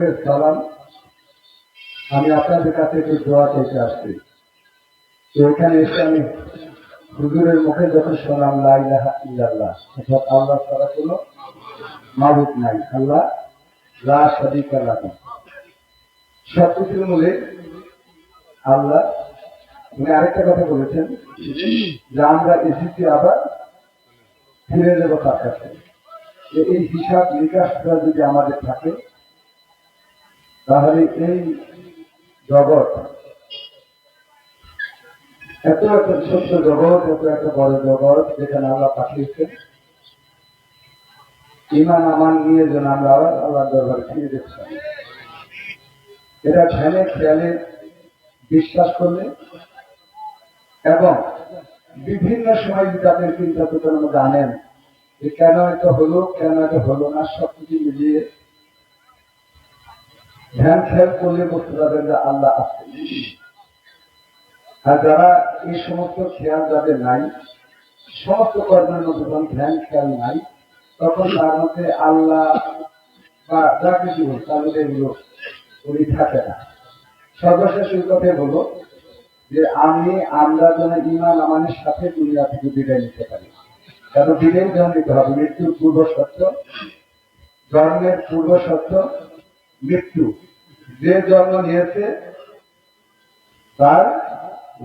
সালাম। আমি আপনাদের কাছে একটু দোয়া চাইতে আসছি। তো এখানে এসে আমি হুজুরের মুখে যখন শোনাম লা ইলাহা ইল্লাল্লাহ, অর্থাৎ আল্লাহ ছাড়া কোনো মাবুদ নাই। আল্লাহ লা শারীকা লাহু। সবকিছুর মূলে আল্লাহ, উনি আরেকটা কথা বলেছেন যে আমরা এসেছি আবার ফিরে যাব তার কাছে। এই হিসাব নিকাশটা যদি আমাদের থাকে তাহলে এই জগৎ, এত একটা ছোট্ট জগৎ, এত একটা বড় জগৎ যেখানে আল্লাহ পাঠিয়েছেন। ইমান আমান নিয়ে যেন আমরা আবার আল্লাহ দরবারে ফিরে দেখছি এটা ধ্যানে, খেয়ালে বিশ্বাস করলে এবং বিভিন্ন সময় যদি আপনি চিন্তা চেতনার মধ্যে আনেন যে কেন এটা হলো, কেন এটা হলো না, সবকিছু মিলিয়ে ধ্যান খেয়াল করলে বুঝতে পারবেন যে আল্লাহ আছে। আর যারা এই সমস্ত খেয়াল যাদের নাই, সমস্ত কর্মের মধ্যে যখন ধ্যান খেয়াল নাই, তখন তার মধ্যে আল্লাহ বা যা কিছু হোক, তার মধ্যে এগুলো উনি থাকে না। সর্বশেষ ওই কথাই বলব যে আমি, আমরা যেন ইমান আমানের সাথে দুনিয়া থেকে বিদায় নিতে পারি। কারণ বিদায় যেমন নিতে হবে, মৃত্যুর পূর্ব সত্য জন্মের পূর্ব সত্য মৃত্যু। যে জন্ম নিয়েছে, তার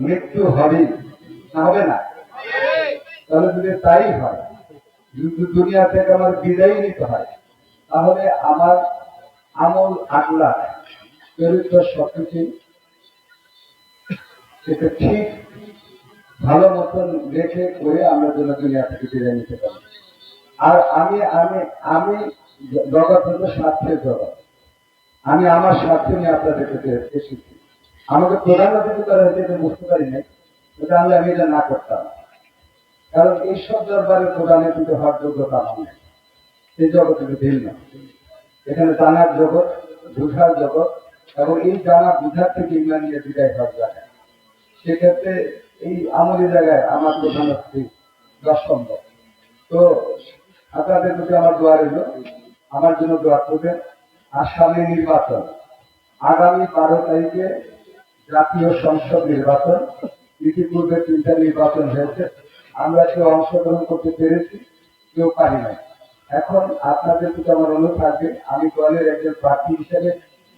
মৃত্যু হবে হবে না। তাহলে যদি তাই হয় দুনিয়া থেকে আমার বিদায় নিতে হয়, তাহলে আমার আমল আগলা চরিত্র সবকিছু এটা ঠিক, ভালো মতন রেখে করে আমরা যেন দুনিয়া থেকে বিদায় নিতে পারি। আর আমি আমি আমি জগৎ হলো স্বার্থের জগৎ। আমি আমার স্বার্থ নিয়ে আপনাদের কাছে এসেছি। আমাকে প্রধান অতিথি করা হয়েছে বুঝতে পারি নাই তাহলে আমি এটা না করতাম। কারণ এইসব দরবারের প্রধানে কিন্তু হওয়ার যোগ্যতা আমার এই জগৎ কিন্তু ভিন্ন। এখানে জানার জগৎ, বুঝার জগৎ, এবং এই জানা বুঝার থেকে ইমান নিয়ে বিদায় হওয়ার জায়গায় সেক্ষেত্রে এই আমলি জায়গায় আমার প্রধান অতিথি দশ সম্ভব তো আপনাদের প্রতি আমার দোয়া রইল। আমার জন্য দোয়া করবেন। আসামে নির্বাচন। আগামী বারো তারিখে জাতীয় সংসদ নির্বাচন। ইতিপূর্বে তিনটা নির্বাচন হয়েছে। আমরা কেউ অংশগ্রহণ করতে পেরেছি, কেউ পারি নাই। এখন আপনাদের প্রতি আমার অনুরোধ থাকবে, আমি দলের একজন প্রার্থী হিসেবে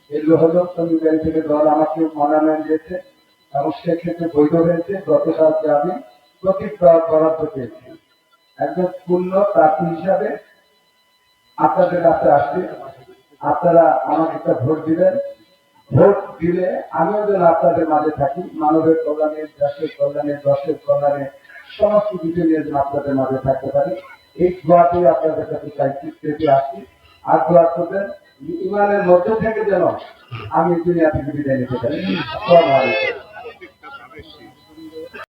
এই লোহলোক সঙ্গীকারী থেকে দল আমাকে মনোনয়ন দিয়েছে এবং সেক্ষেত্রে বৈধ হয়েছে। গতকালকে আমি প্রতীক বরাদ্দ পেয়েছি। একজন পূর্ণ প্রার্থী হিসাবে আপনাদের কাছে আসছি। আপনারা আমাকে একটা ভোট দিবেন। ভোট দিলে আমিও যেন আপনাদের মাঝে থাকি। মানবের কল্যাণে, দেশের কল্যাণে দশের কল্যাণে সমস্ত কিছু নিয়ে যেন আপনাদের মাঝে থাকতে পারি। এই দোয়াটি আপনাদের কাছে চাইছি পেতে আসছি আর দোয়া করবেন, ইমানের মধ্যে থেকে যেন আমি দুনিয়া বিদায় নিতে পারি।